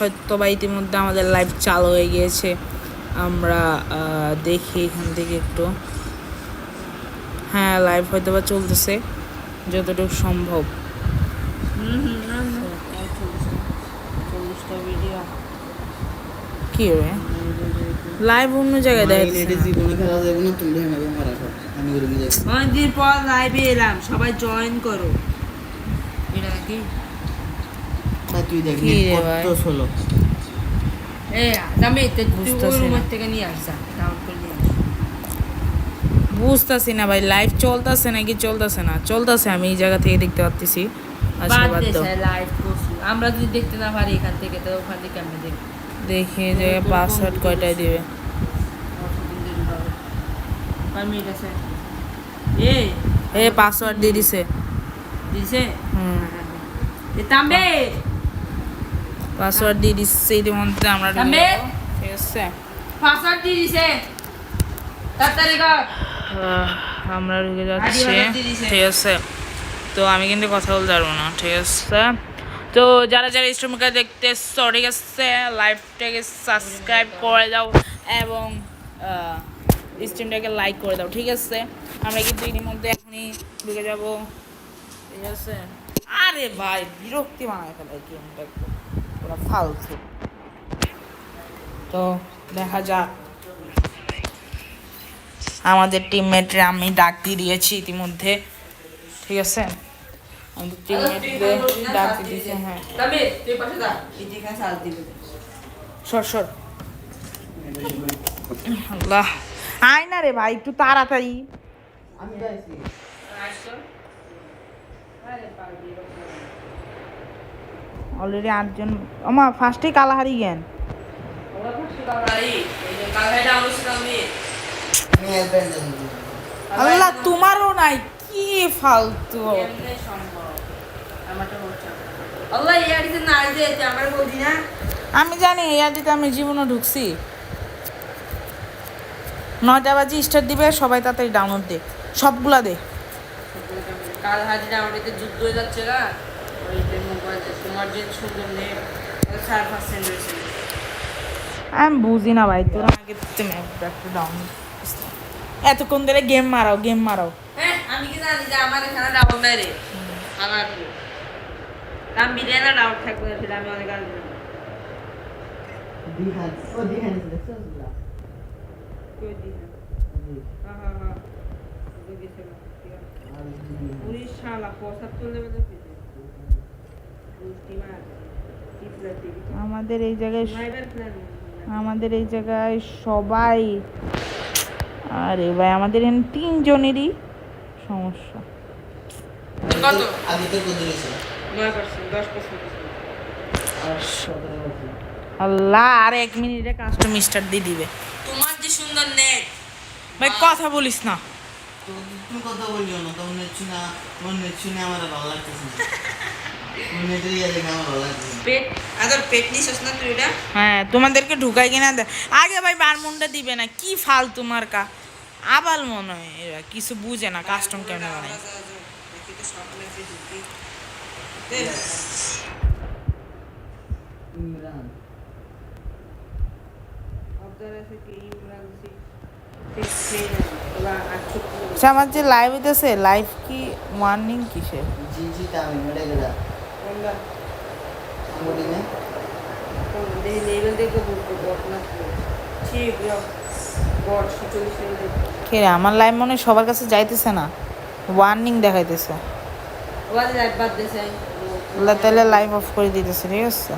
হয়তো বা ইতিমধ্যে আমাদের লাইভ চালু হয়ে গিয়েছে। আমরা দেখি এখান থেকে একটু। হ্যাঁ লাইভ হয়তো বা চলতেছে যতটুকু সম্ভব। কি রে? লাইভ অন্য জায়গায় অনেকদিন পর লাইভে এলাম সবাই জয়েন করো। এটা কি? তুই দেখ কত তুই বুঝতেছি না। ভাই লাইভ চলতেছে নাকি চলতেছে না? চলতেছে আমি এই জায়গা থেকে দেখতে পাচ্ছি আমরা যদি দেখতে না পারি এখান থেকে তো ওখান থেকে আমি দেখি দেখি যে পাসওয়ার্ড কয়টায় দিবে। এ এ পাসওয়ার্ড দিয়ে দিছে। দিছে? হুম। তাম্বে! পাসওয়ার্ড দিয়ে দিচ্ছে ইতিমধ্যে আমরা ঠিক আছে। পাসওয়ার্ড দিয়ে দিছে। তাড়াতাড়ি কর। আমরা ঢুকে যাচ্ছি। ঠিক আছে। তো আমি কিন্তু কথা বলতে পারব না ঠিক আছে। তো যারা যারা স্ট্রিমকে দেখতেছো ঠিক আছে লাইভটাকে সাবস্ক্রাইব করে দাও এবং স্ট্রিমটাকে লাইক করে দাও ঠিক আছে। আমরা কিন্তু ইতিমধ্যে এখনই ঢুকে যাব। ঠিক আছে। আরে ভাই বিরক্তি বানায় ফেলে গেমটা একটু। পুরো ফালতু। তো দেখা যাক। আমাদের টিমমেটরে আমি ডাক দিয়ে দিয়েছি ইতিমধ্যে। ঠিক আছে? আমাদের টিমমেটদের ডাক দিয়ে দিয়েছি হ্যাঁ। সর সর। আয় না রে ভাই একটু তাড়াতাড়ি। আমি অলরেডি আটজন। আমার ফার্স্টেই কালাহারি জ্ঞান। আল্লাহ, তোমারও নাই, কি ফালতু। আমি জানি, এই আদিতে আমি জীবনে ঢুকছি। নয়টা বাজে স্টার্ট দিবে, সবাই তাড়াতাড়ি ডাউনলোড দে, সবগুলা দে। কাল হাজিরা আমাদের যুদ্ধ হয়ে যাচ্ছে না। ওই তোমার যে সুন্দর নেই সাড়ে পার্সেন্ট রয়েছে আমি বুঝি না ভাই তোর আগে তুমি একটু ডাউনলোড এতক্ষণ ধরে গেম মারাও গেম মারাও। হ্যাঁ আমি কি জানি যে আমার এখানে ডাউন নাই রে আমার দাম বিরিয়ানি ডাউন থাকবে না আমি অনেক আগে দিহান ও দিহান দেখছ? কই দিই হ্যাঁ হ্যাঁ হ্যাঁ। পঁচাত্তর আমাদের এই জায়গায় আমাদের এই জায়গায় সবাই। আরে ভাই আমাদের এখানে তিনজনেরই সমস্যা। আল্লাহ আর এক মিনিটে কাস্টম স্টার্ট দিয়ে দিবে। তোমার যে সুন্দর নেট ভাই কথা বলিস না। তো তুমি কথা বলিও না তোমার তোমার আমার ভালো লাগতেছে না। হ্যাঁ তোমাদেরকে ঢুকাই কিনা দে। আগে ভাই বারমুন্ডা দিবে না কি ফাল তোমার কা আবাল মনে হয় এরা কিছু বুঝে না কাস্টম কেমন বানায়। ইমরান। আচ্ছা আমার যে লাইভ হইতেছে লাইভ কি ওয়ার্নিং কিসের জি জি তা আমি মেরে গেলা কে আমার লাইভ মনে হয় সবার কাছে যাইতেছে না। ওয়ার্নিং দেখাইতেছে। আল্লাহ তাহলে লাইভ অফ করে দিতেছে ঠিক আছে?